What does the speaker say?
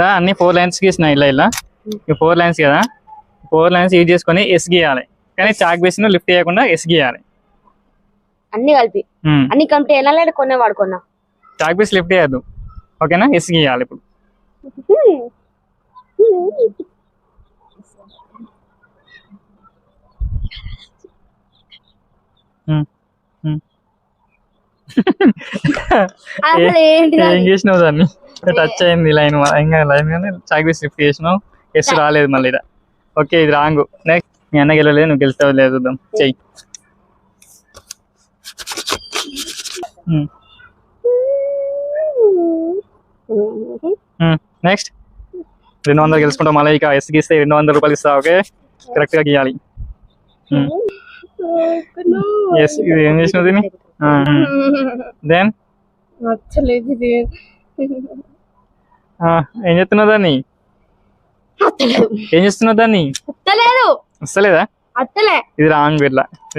దా అన్ని four lines గీసిన ఇలా ఇలా. ఈ ఫోర్ లైన్స్ కదా. ఫోర్ లైన్స్ యూజ్ చేసుకొని ఎస్ గీయాలి. కానీ చాక్ బేస్ లిఫ్ట్ చేయకుండా ఎస్ గీయాలి. అన్ని కలిపి. అన్ని కంప్లీట్ అయినా లేదా కొనే వాడుకున్నా? చాక్ బేస్ లిఫ్ట్ చేయద్దు. ఓకేనా? ఎస్ గీయాలి ఇప్పుడు. అసలు ఏంటి ఏం చేసినావు దాన్ని? టచ్ అయింది లైన్ ఇంకా లైన్ కానీ చాక్ బేస్ లిఫ్ట్ చేసినావు ఎస్ రాలేదు మళ్ళీ. ఓకే ఇది రాంగ్. నెక్స్ట్ మీ అన్న గెలవలేదు నువ్వు గెలుస్తావు లేదు చూద్దాం. చెయ్యి. నెక్స్ట్ రెండు వందలు గెలుచుకుంటాం మళ్ళీ ఇక. ఎస్ గీస్తే రెండు వందల రూపాయలు ఇస్తా ఓకే కరెక్ట్గా గీయాలి. ఎస్ ఇది ఏం చేసినావు దీన్ని? దెన్ నచ్చలేదు ఏం చేస్తున్నావు దాన్ని? ఏం చేస్తున్నావు దాన్ని? అత్తలేదు. వస్తలేదా అత్తలే. ఇది రాంగ్ ఇట్లా